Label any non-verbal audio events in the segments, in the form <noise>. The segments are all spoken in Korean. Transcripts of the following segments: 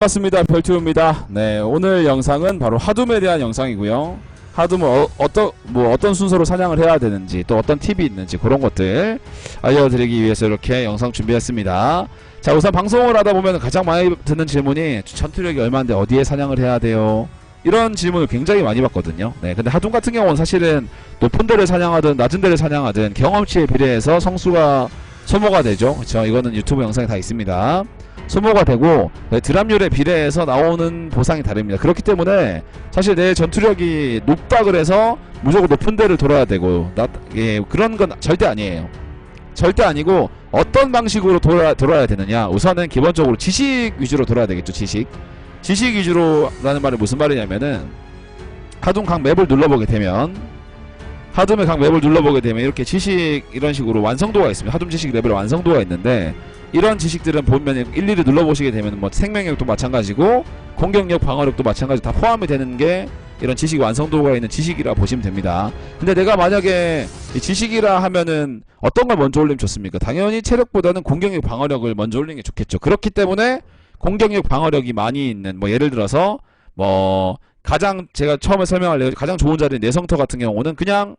반갑습니다. 별튜입니다. 네, 오늘 영상은 바로 하둠에 대한 영상이고요. 하둠은 어, 어떤 뭐 어떤 순서로 사냥을 해야 되는지 또 어떤 팁이 있는지 그런 것들 알려드리기 위해서 이렇게 영상 준비했습니다. 자, 우선 방송을 하다 보면 가장 많이 듣는 질문이 전투력이 얼마인데 어디에 사냥을 해야 돼요? 이런 질문을 굉장히 많이 받거든요. 네, 근데 하둠 같은 경우는 사실은 높은 데를 사냥하든 낮은 데를 사냥하든 경험치에 비례해서 성수가 소모가 되죠. 그렇죠? 이거는 유튜브 영상에 다 있습니다. 소모가 되고 네, 드랍률에 비례해서 나오는 보상이 다릅니다. 그렇기 때문에 사실 내 전투력이 높다 그래서 무조건 높은 데를 돌아야 되고 나, 예, 그런 건 절대 아니에요. 절대 아니고 어떤 방식으로 돌아, 돌아야 되느냐 우선은 기본적으로 지식 위주로 돌아야 되겠죠 지식 지식 위주로라는 말이 무슨 말이냐면은 각 맵을 눌러보게 되면 하둠의 각 맵을 눌러보게 되면 이렇게 지식 이런 식으로 완성도가 있습니다 하둠 지식 레벨 완성도가 있는데 이런 지식들은 보면 일일이 눌러보시게 되면 뭐 생명력도 마찬가지고 공격력, 방어력도 마찬가지 다 포함이 되는 게 이런 지식 완성도가 있는 지식이라 보시면 됩니다. 근데 내가 만약에 이 지식이라 하면은 어떤 걸 먼저 올리면 좋습니까? 당연히 체력보다는 공격력, 방어력을 먼저 올리는 게 좋겠죠. 그렇기 때문에 공격력, 방어력이 많이 있는 뭐 예를 들어서 뭐 가장 제가 처음에 설명할 가장 좋은 자리인 내성터 같은 경우는 그냥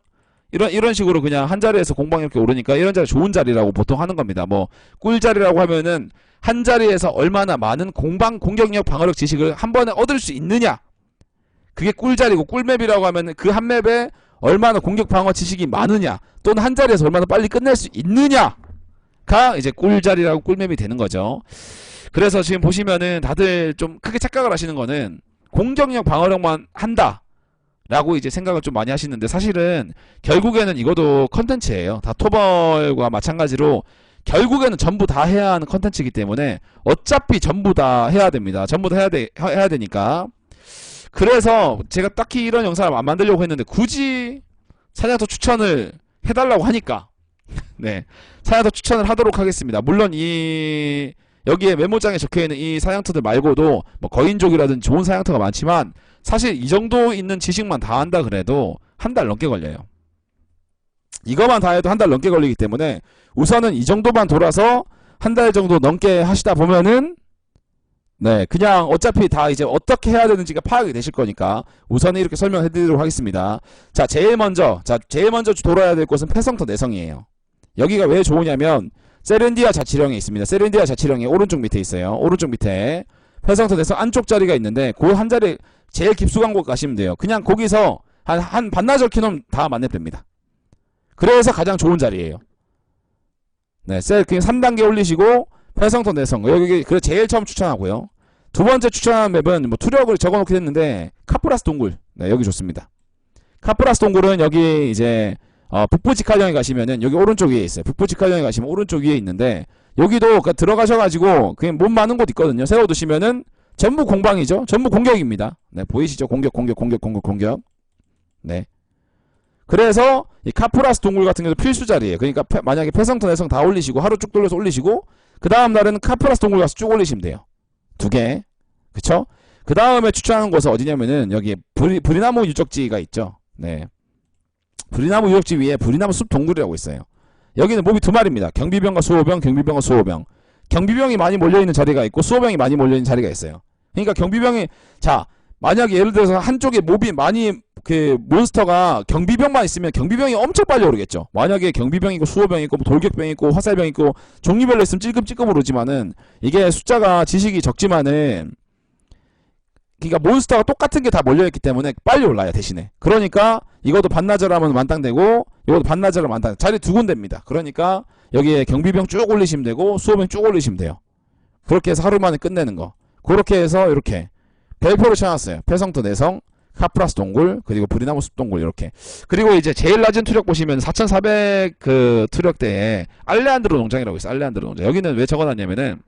이런 이런 식으로 그냥 한 자리에서 공방 이렇게 오르니까 이런 자리 좋은 자리라고 보통 하는 겁니다. 뭐 꿀자리라고 하면은 한 자리에서 얼마나 많은 공방 공격력 방어력 지식을 한 번에 얻을 수 있느냐. 그게 꿀자리고 꿀맵이라고 하면은 그한 맵에 얼마나 공격 방어 지식이 많으냐 또는 한 자리에서 얼마나 빨리 끝낼 수 있느냐가 이제 꿀자리라고 꿀맵이 되는 거죠. 그래서 지금 보시면은 다들 좀 크게 착각을 하시는 거는 공격력 방어력만 한다. 라고 이제 생각을 좀 많이 하시는데 사실은 결국에는 이것도 컨텐츠예요. 다 토벌과 마찬가지로 결국에는 전부 다 해야 하는 컨텐츠이기 때문에 어차피 전부 다 해야 됩니다. 전부 다 해야 돼 해야 되니까. 그래서 제가 딱히 이런 영상을 안 만들려고 했는데 굳이 사냥터 추천을 해달라고 하니까 <laughs> 네 사냥터 추천을 하도록 하겠습니다. 물론 이 여기에 메모장에 적혀있는 이 사냥터들 말고도 뭐 거인족이라든지 좋은 사냥터가 많지만 사실 이 정도 있는 지식만 다 한다 그래도 한 달 넘게 걸려요. 이거만 다 해도 한 달 넘게 걸리기 때문에 우선은 이 정도만 돌아서 한 달 정도 넘게 하시다 보면은 네 그냥 어차피 다 이제 어떻게 해야 되는지가 파악이 되실 거니까 우선은 이렇게 설명해 드리도록 하겠습니다. 자 제일 먼저 자 제일 먼저 돌아야 될 곳은 패성터 내성이에요. 여기가 왜 좋으냐면 세렌디아 자치령에 있습니다. 세렌디아 자치령이 오른쪽 밑에 있어요. 오른쪽 밑에 내성 안쪽 자리가 있는데 그 한 자리 제일 깊숙한 곳 가시면 돼요. 그냥 거기서 한, 한 반나절 키놓으면 다 만렙됩니다. 그래서 가장 좋은 자리예요. 네, 셀 그냥 3단계 올리시고 패성터 내성 여기 그 제일 처음 추천하고요. 두 번째 추천한 맵은 뭐 투력을 적어놓긴 했는데 카프라스 동굴 네, 여기 좋습니다. 카프라스 동굴은 여기 이제 어, 북부 직할령에 가시면은 여기 오른쪽 위에 있어요. 북부 직할령에 가시면 오른쪽 위에 있는데 여기도 그 들어가셔가지고 그냥 몸 많은 곳 있거든요. 세워두시면은 전부 공방이죠. 전부 공격입니다. 네, 보이시죠? 공격, 공격, 공격, 공격, 공격. 네. 그래서 이 카프라스 동굴 같은 경우도 필수 자리예요. 그러니까 패- 만약에 패성터 내성 다 올리시고 하루 쭉 돌려서 올리시고 그 다음 날에는 카프라스 동굴 가서 쭉 올리시면 돼요. 두 개. 그쵸? 그 다음에 추천하는 곳은 어디냐면은 여기 브리, 브리나무 유적지가 있죠. 네. 브리나무 유적지 위에 브리나무 숲 동굴이라고 있어요. 여기는 몹이 두 마리입니다. 경비병과 수호병, 경비병과 수호병. 경비병이 많이 몰려있는 자리가 있고 수호병이 많이 몰려있는 자리가 있어요. 그러니까 경비병이 자 만약에 예를 들어서 한쪽에 몹이 많이 그 몬스터가 경비병만 있으면 경비병이 엄청 빨리 오르겠죠. 만약에 경비병 있고 수호병 있고 뭐 돌격병 있고 화살병 있고 종류별로 있으면 찔끔찔끔 오르지만은 이게 숫자가 지식이 적지만은 그러니까 몬스터가 똑같은 게 다 몰려있기 때문에 빨리 올라요 대신에. 그러니까 이것도 반나절 하면 만땅되고 이것도 반나절 하면 만땅. 자리 두 군데입니다. 그러니까 여기에 경비병 쭉 올리시면 되고 수호병 쭉 올리시면 돼요. 그렇게 해서 하루 만에 끝내는 거. 그렇게 해서 이렇게 별표를 쳐놨어요. 패성도 내성, 카프라스 동굴, 그리고 브리나무 숲 동굴 이렇게. 그리고 이제 제일 낮은 투력 보시면 4,400 그 투력대에 알레안드로 농장이라고 있어요. 알레안드로 농장. 여기는 왜 적어놨냐면은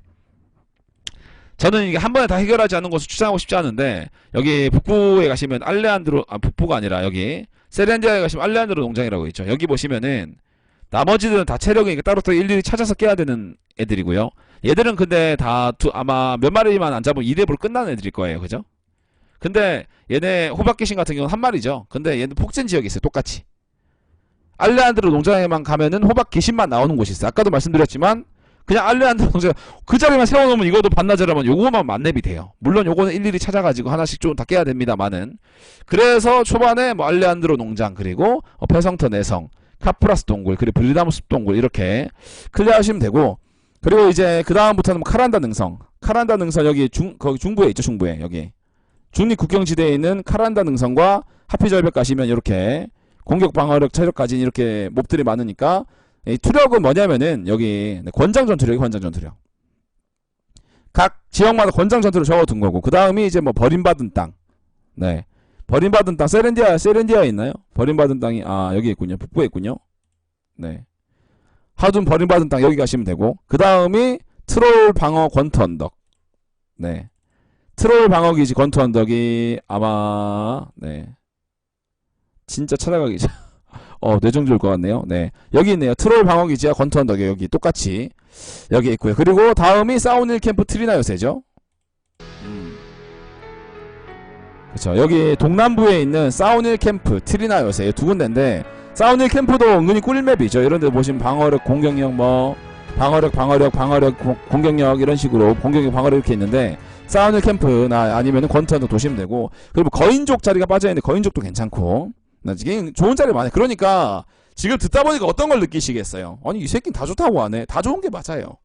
저는 이게 한 번에 다 해결하지 않는 것을 추천하고 싶지 않은데 여기 북부에 가시면 알레안드로 아 북부가 아니라 여기 세렌디아에 가시면 알레안드로 농장이라고 있죠. 여기 보시면은 나머지들은 다 체력이 따로 또 일일이 찾아서 깨야 되는 애들이고요. 얘들은 근데 다 두, 아마 몇 마리만 안 잡으면 2렙으로 끝나는 애들일 거예요. 그죠? 근데 얘네 호박 귀신 같은 경우는 한 마리죠. 근데 얘는 폭진 지역이 있어요. 똑같이. 알레안드로 농장에만 가면은 호박 귀신만 나오는 곳이 있어요. 아까도 말씀드렸지만 그냥 알레한드로 농장 그 자리만 세워놓으면 이것도 반나절 하면 요거만 만렙이 돼요. 물론 요거는 일일이 찾아가지고 하나씩 좀 다 깨야 됩니다만은 그래서 초반에 뭐 알레한드로 농장 그리고 어, 패성터 내성 카프라스 동굴 그리고 브리다무스 동굴 이렇게 클리어하시면 되고. 그리고 이제 그 다음부터는 뭐 카란다 능성. 카란다 능선 여기 중 거기 중부에 있죠 중부에 여기. 중립 국경지대에 있는 카란다 능선과 하피절벽 가시면 이렇게 공격 방어력 체력 가진 이렇게 몹들이 많으니까 이 투력은 뭐냐면은 여기 네, 권장 전투력이 권장 전투력 각 지역마다 권장 전투를 적어둔 거고 그 다음이 이제 뭐 버림받은 땅 네. 버림받은 땅 세렌디아 세렌디아에 있나요? 버림받은 땅이 아 여기 있군요. 북부에 있군요. 네. 하둔 버림받은 땅 여기 가시면 되고 그 다음이 트롤 방어 권투 언덕. 네. 트롤 방어 기지 권투 언덕이 아마 네. 진짜 찾아가기 어 뇌정지올 것 같네요. 네. 여기 있네요. 트롤 방어 기지와 권투 언덕이 여기 똑같이 여기 있고요. 그리고 다음이 사우닐 캠프 트리나 요새죠. 음. 그쵸 여기 동남부에 있는 사우닐 캠프 트리나 요새 두 군데인데 사우닐 캠프도 은근히 꿀맵이죠 이런 데 보시면 방어력 공격력 뭐 방어력 방어력 방어력 공- 공격력 이런 식으로 공격력 방어력 이렇게 있는데 사우닐 캠프나 아니면 권투도 도시면 되고 그리고 거인족 자리가 빠져 있는데 거인족도 괜찮고 좋은 자리 많아요 그러니까 지금 듣다 보니까 어떤 걸 느끼시겠어요 아니 이 새끼는 다 좋다고 하네 다 좋은 게 맞아요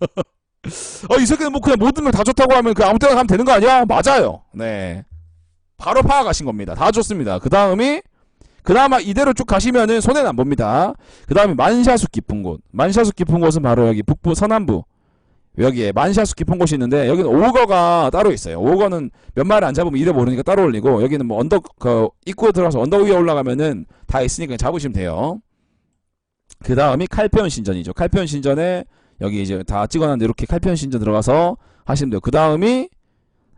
<laughs> 어, 이 새끼는 뭐 그냥 모든 걸 다 좋다고 하면 그 아무 때나 가면 되는 거 아니야? 맞아요. 네. 바로 파악하신 겁니다. 다 좋습니다. 그 다음이 그나마 이대로 쭉 가시면은 손해는 안 봅니다. 그 다음에 만샤수 깊은 곳. 만샤수 깊은 곳은 바로 여기 북부 서남부 여기에 만샤수 깊은 곳이 있는데 여기는 오거가 따로 있어요. 오거는 몇 마리 안 잡으면 이래 모르니까 따로 올리고 여기는 뭐 언덕 그 입구에 들어가서 언덕 위에 올라가면은 다 있으니까 잡으시면 돼요. 그 다음이 칼페온 신전이죠. 칼페온 신전에 여기 이제 다 찍어놨는데 이렇게 칼페온 신전 들어가서 하시면 돼요. 그 다음이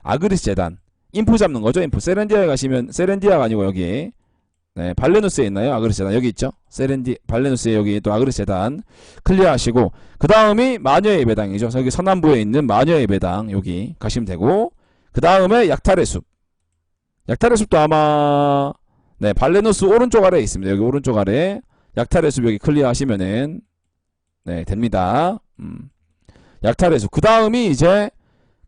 아그리스 재단. 인프 잡는 거죠. 인프. 세렌디아에 가시면 세렌디아가 아니고 여기 네, 발레누스에 있나요? 아그리스 재단 여기 있죠. 세렌디 발레누스에 여기 또 아그리스 재단 클리어하시고 그 다음이 마녀의 예배당이죠. 여기 서남부에 있는 마녀의 예배당 여기 가시면 되고 그 다음에 약탈의 숲. 약탈의 숲도 아마 네 발레누스 오른쪽 아래에 있습니다. 여기 오른쪽 아래 약탈의 숲 여기 클리어하시면은 네 됩니다. 음. 약탈의 숲. 그 다음이 이제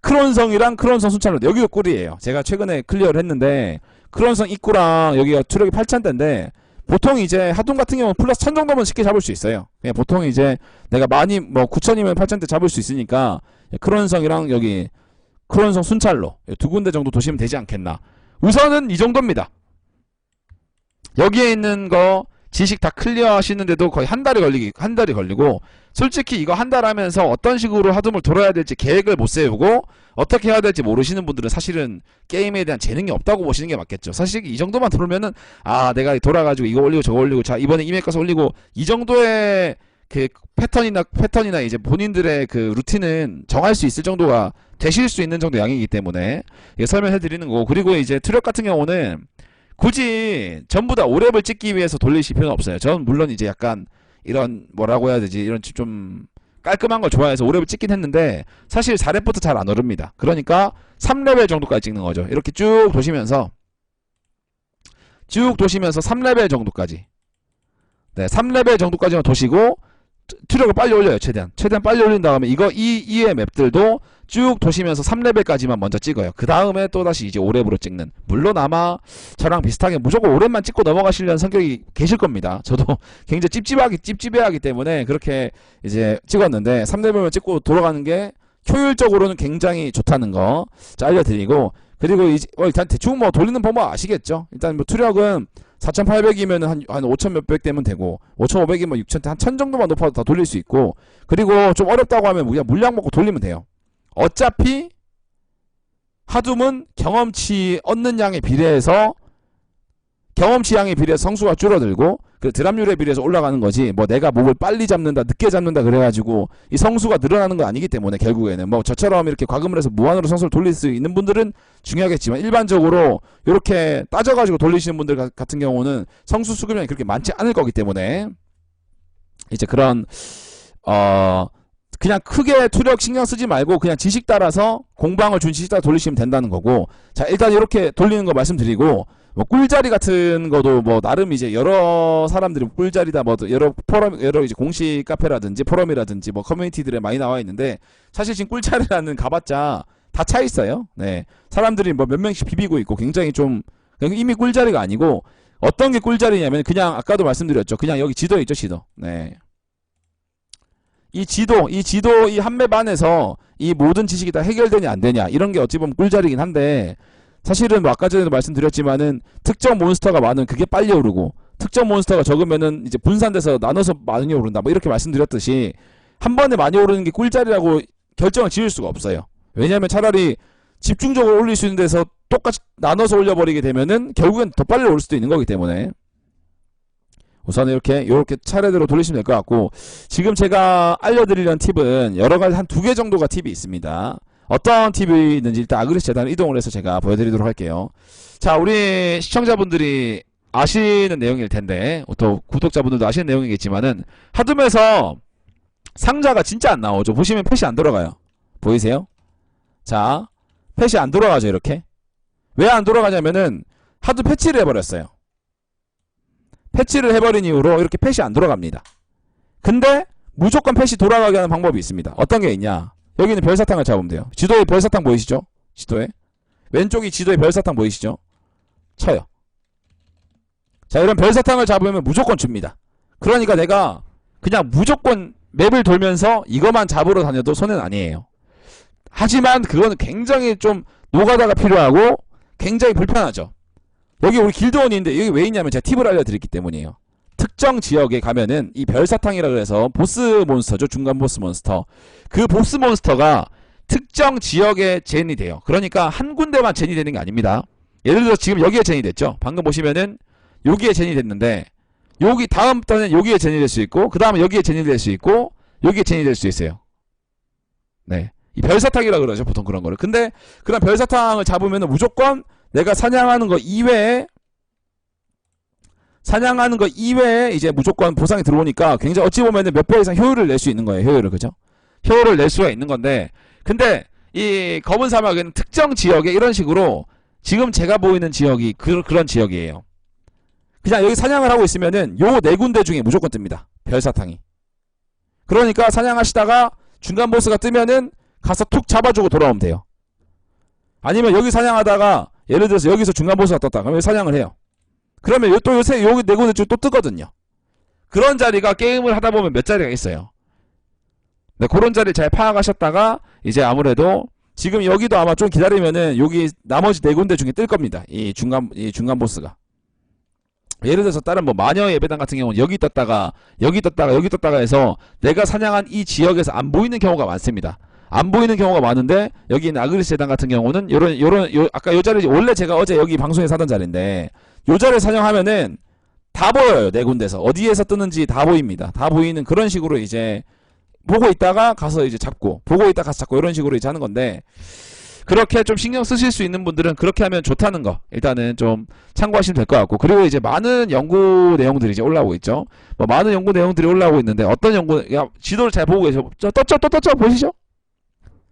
크론성이랑 크론성 순찰로 여기가 꿀이에요. 제가 최근에 클리어를 했는데 크론성 입구랑 여기가 투력이 8,000대인데 보통 이제 하동 같은 경우는 플러스 1000 정도면 쉽게 잡을 수 있어요. 그냥 보통 이제 내가 많이 뭐 9,000이면 8,000대 잡을 수 있으니까 크론성이랑 여기 크론성 순찰로 두 군데 정도 도시면 되지 않겠나. 우선은 이 정도입니다. 여기에 있는 거 지식 다 클리어 하시는데도 거의 한 달이 걸리기 한 달이 걸리고 솔직히 이거 한 달 하면서 어떤 식으로 하둠을 돌아야 될지 계획을 못 세우고 어떻게 해야 될지 모르시는 분들은 사실은 게임에 대한 재능이 없다고 보시는 게 맞겠죠. 사실 이 정도만 들으면은 아 내가 돌아가지고 이거 올리고 저거 올리고 자 이번에 이메일 가서 올리고 이 정도의 그 패턴이나 패턴이나 이제 본인들의 그 루틴은 정할 수 있을 정도가 되실 수 있는 정도 양이기 때문에 설명해 드리는 거고 그리고 이제 트럭 같은 경우는 굳이 전부 다 오랩을 찍기 위해서 돌리실 필요는 없어요. 저는 물론 이제 약간 이런 뭐라고 해야 되지 이런 좀 깔끔한 걸 좋아해서 오랩을 찍긴 했는데 사실 4렙부터 잘 안 오릅니다. 그러니까 3레벨 정도까지 찍는 거죠. 이렇게 쭉 도시면서 쭉 도시면서 3레벨 정도까지 네 3레벨 정도까지만 도시고 투- 투력을 빨리 올려요 최대한 최대한 빨리 올린 다음에 이거 이 이의 맵들도 쭉 도시면서 3레벨까지만 먼저 찍어요 그 다음에 또다시 이제 5렙으로 찍는 물론 아마 저랑 비슷하게 무조건 5렙만 찍고 넘어가시려는 성격이 계실 겁니다 저도 <laughs> 굉장히 찝찝하기 찝찝해하기 때문에 그렇게 이제 찍었는데 3레벨만 찍고 돌아가는 게 효율적으로는 굉장히 좋다는 거 자, 알려드리고 그리고 이제 어, 일단 대충 뭐 돌리는 방법 아시겠죠? 일단 뭐 투력은 4,800이면 한, 한 5,000 몇백 되면 되고 5,500이면 6,000, 한 1000 정도만 높아도 다 돌릴 수 있고 그리고 좀 어렵다고 하면 그냥 물량 먹고 돌리면 돼요. 어차피 하둠은 경험치 얻는 양에 비례해서 경험치 양에 비례해서 성수가 줄어들고 그 드랍률에 비례해서 올라가는 거지 뭐 내가 목을 빨리 잡는다 늦게 잡는다 그래가지고 이 성수가 늘어나는 건 아니기 때문에 결국에는. 뭐 저처럼 이렇게 과금을 해서 무한으로 성수를 돌릴 수 있는 분들은 중요하겠지만 일반적으로 이렇게 따져가지고 돌리시는 분들 가- 같은 경우는 성수 수급량이 그렇게 많지 않을 거기 때문에. 이제 그런 어 그냥 크게 투력 신경 쓰지 말고 그냥 지식 따라서 공방을 준 지식 따라 돌리시면 된다는 거고 자 일단 이렇게 돌리는 거 말씀드리고 뭐 꿀자리 같은 거도 뭐 나름 이제 여러 사람들이 꿀자리다 뭐 여러 포럼 여러 이제 공식 카페라든지 포럼이라든지 뭐 커뮤니티들에 많이 나와 있는데 사실 지금 꿀자리라는 가봤자 다 차 있어요. 네. 사람들이 뭐 몇 명씩 비비고 있고 굉장히 좀 그냥 이미 꿀자리가 아니고 어떤 게 꿀자리냐면 그냥 아까도 말씀드렸죠. 그냥 여기 지도에 있죠, 지도. 네. 이 지도, 이 지도 이 한맵 안에서 이 모든 지식이 다 해결되냐 안 되냐 이런 게 어찌 보면 꿀자리긴 한데 사실은 뭐 아까 전에도 말씀드렸지만은 특정 몬스터가 많으면 그게 빨리 오르고 특정 몬스터가 적으면은 이제 분산돼서 나눠서 많이 오른다 뭐 이렇게 말씀드렸듯이 한 번에 많이 오르는 게 꿀자리라고 결정을 지을 수가 없어요. 왜냐하면 차라리 집중적으로 올릴 수 있는 데서 똑같이 나눠서 올려버리게 되면은 결국엔 더 빨리 올 수도 있는 거기 때문에 우선 이렇게 이렇게 차례대로 돌리시면 될 것 같고 지금 제가 알려드리려는 팁은 여러 가지 한 두 개 정도가 팁이 있습니다. 어떤 팁이 있는지 일단 아그리스 재단을 이동을 해서 제가 보여드리도록 할게요. 자, 우리 시청자분들이 아시는 내용일 텐데 또 구독자분들도 아시는 내용이겠지만은 하둠에서 상자가 진짜 안 나오죠. 보시면 펫이 안 돌아가요. 보이세요? 자, 펫이 안 돌아가죠 이렇게. 왜 안 돌아가냐면은 하도 패치를 해버렸어요. 패치를 해버린 이후로 이렇게 펫이 안 돌아갑니다. 근데 무조건 펫이 돌아가게 하는 방법이 있습니다. 어떤 게 있냐? 여기는 별사탕을 잡으면 돼요. 지도에 별사탕 보이시죠? 지도에 왼쪽이 지도에 별사탕 보이시죠? 쳐요. 자 이런 별사탕을 잡으면 무조건 줍니다. 그러니까 내가 그냥 무조건 맵을 돌면서 이것만 잡으러 다녀도 손해는 아니에요. 하지만 그거는 굉장히 좀 노가다가 필요하고 굉장히 불편하죠. 여기 우리 길드원인데 여기 왜 있냐면 제가 팁을 알려드렸기 때문이에요. 특정 지역에 가면은 이 별사탕이라 그래서 보스 몬스터죠. 중간 보스 몬스터. 그 보스 몬스터가 특정 지역에 젠이 돼요. 그러니까 한 군데만 젠이 되는 게 아닙니다. 예를 들어 지금 여기에 젠이 됐죠. 방금 보시면은 여기에 젠이 됐는데 여기 다음부터는 여기에 젠이 될 수 있고 그 다음에 여기에 젠이 될 수 있고 여기에 젠이 될 수 있어요. 네. 이 별사탕이라 그러죠. 보통 그런 거를. 근데 그런 별사탕을 잡으면은 무조건 내가 사냥하는 거 이외에 사냥하는 거 이외에 이제 무조건 보상이 들어오니까 굉장히 어찌 보면은 몇배 이상 효율을 낼 수 있는 거예요. 효율을 그죠? 효율을 낼 수가 있는 건데 근데 이 검은 사막은 특정 지역에 이런 식으로 지금 제가 보이는 지역이 그, 그런 지역이에요. 그냥 여기 사냥을 하고 있으면은 요 네 군데 중에 무조건 뜹니다. 별사탕이. 그러니까 사냥하시다가 중간 보스가 뜨면은 가서 툭 잡아주고 돌아오면 돼요. 아니면 여기 사냥하다가 예를 들어서 여기서 중간 보스가 떴다. 그러면 사냥을 해요. 그러면 요- 또 요새 여기 네 군데 중또 뜨거든요. 그런 자리가 게임을 하다 보면 몇 자리가 있어요. 네, 그런 자리 잘 파악하셨다가 이제 아무래도 지금 여기도 아마 좀 기다리면은 여기 나머지 네 군데 중에 뜰 겁니다. 이 중간 이 중간 보스가. 예를 들어서 다른 뭐 마녀의 예배당 같은 경우는 여기 떴다가 여기 떴다가 여기 떴다가 해서 내가 사냥한 이 지역에서 안 보이는 경우가 많습니다. 안 보이는 경우가 많은데 여기 있는 아그리스 재단 같은 경우는 요런 요런 요 아까 요 자리 원래 제가 어제 여기 방송에서 하던 자리인데 요 자리를 사냥하면은 다 보여요 네 군데서 어디에서 뜨는지 다 보입니다. 다 보이는 그런 식으로 이제 보고 있다가 가서 이제 잡고 보고 있다 가서 잡고 이런 식으로 이제 하는 건데 그렇게 좀 신경 쓰실 수 있는 분들은 그렇게 하면 좋다는 거 일단은 좀 참고하시면 될 것 같고 그리고 이제 많은 연구 내용들이 이제 올라오고 있죠. 뭐 많은 연구 내용들이 올라오고 있는데 어떤 연구 야 지도를 잘 보고 계셔. 저 떴죠 또 떴죠 보이시죠?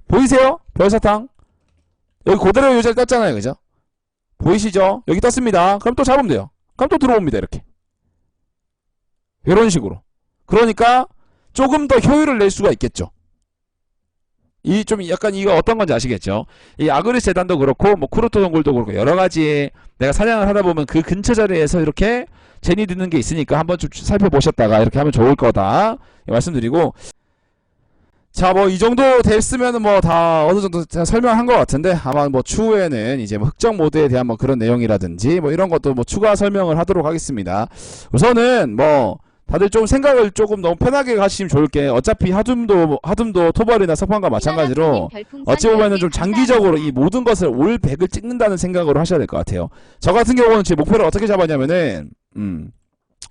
보이세요? 별사탕 여기 그대로 요자리 떴잖아요 그죠? 보이시죠? 여기 떴습니다. 그럼 또 잡으면 돼요. 그럼 또 들어옵니다 이렇게 이런 식으로 그러니까 조금 더 효율을 낼 수가 있겠죠. 이 좀 약간 이거 어떤 건지 아시겠죠? 이 아그리스 재단도 그렇고 뭐 쿠르토 동굴도 그렇고 여러 가지 내가 사냥을 하다 보면 그 근처 자리에서 이렇게 제니 드는 게 있으니까 한번 좀 살펴보셨다가 이렇게 하면 좋을 거다 말씀드리고 자 뭐 이 정도 됐으면 뭐 다 어느 정도 제가 설명한 것 같은데 아마 뭐 추후에는 이제 뭐 흑정 모드에 대한 뭐 그런 내용이라든지 뭐 이런 것도 뭐 추가 설명을 하도록 하겠습니다. 우선은 뭐 다들 좀 생각을 조금 너무 편하게 가시면 좋을 게 어차피 하둠도 하둠도 토벌이나 석판과 마찬가지로 어찌 보면은 좀 장기적으로 이 모든 것을 올 100을 찍는다는 생각으로 하셔야 될 것 같아요. 저 같은 경우는 제 목표를 어떻게 잡았냐면은 음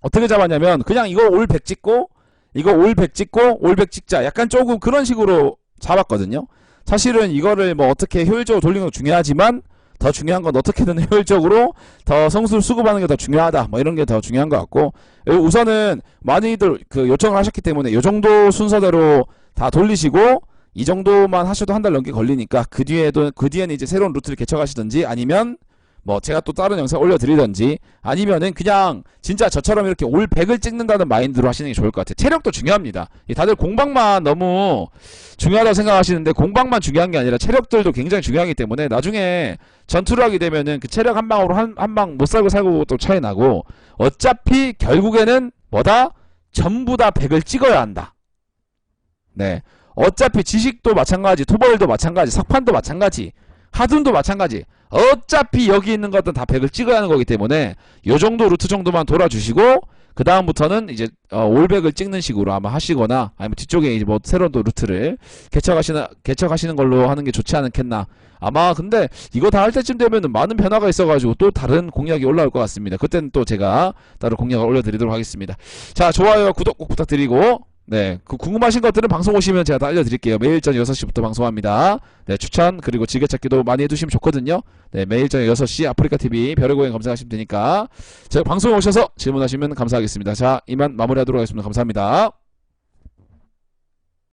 어떻게 잡았냐면 그냥 이거 올 100 찍고 이거 올 100 찍고 올 100 찍자 약간 조금 그런 식으로 잡았거든요. 사실은 이거를 뭐 어떻게 효율적으로 돌리는 건 중요하지만 더 중요한 건 어떻게든 <laughs> 효율적으로 더 성수를 수급하는 게 더 중요하다. 뭐 이런 게 더 중요한 것 같고 우선은 많이들 그 요청을 하셨기 때문에 요 정도 순서대로 다 돌리시고 이 정도만 하셔도 한 달 넘게 걸리니까 그 뒤에도 그 뒤에는 이제 새로운 루트를 개척하시든지 아니면 뭐 제가 또 다른 영상 올려드리던지 아니면은 그냥 진짜 저처럼 이렇게 올 100을 찍는다는 마인드로 하시는 게 좋을 것 같아요. 체력도 중요합니다. 이 다들 공방만 너무 중요하다고 생각하시는데 공방만 중요한 게 아니라 체력들도 굉장히 중요하기 때문에 나중에 전투를 하게 되면은 그 체력 한 방으로 한한방 못 살고 살고 또 차이 나고 어차피 결국에는 뭐다 전부 다 100을 찍어야 한다. 네. 어차피 지식도 마찬가지, 토벌도 마찬가지, 석판도 마찬가지, 하둔도 마찬가지. 어차피 여기 있는 것들은 다 100을 찍어야 하는 거기 때문에 요 정도 루트 정도만 돌아주시고 그 다음부터는 이제 어, 올백을 찍는 식으로 아마 하시거나 아니면 뒤쪽에 이제 뭐 새로운 또 루트를 개척하시는 개척하시는 걸로 하는 게 좋지 않겠나. 아마 근데 이거 다 할 때쯤 되면은 많은 변화가 있어가지고 또 다른 공약이 올라올 것 같습니다. 그때는 또 제가 따로 공약을 올려드리도록 하겠습니다. 자 좋아요 구독 꼭 부탁드리고 네, 그 궁금하신 것들은 방송 오시면 제가 다 알려드릴게요. 매일 저녁 6시부터 방송합니다. 네, 추천 그리고 지게찾기도 많이 해주시면 좋거든요. 네, 매일 저녁 6시 아프리카 TV 별의 고행 검색하시면 되니까 제가 방송 오셔서 질문하시면 감사하겠습니다. 자, 이만 마무리하도록 하겠습니다. 감사합니다.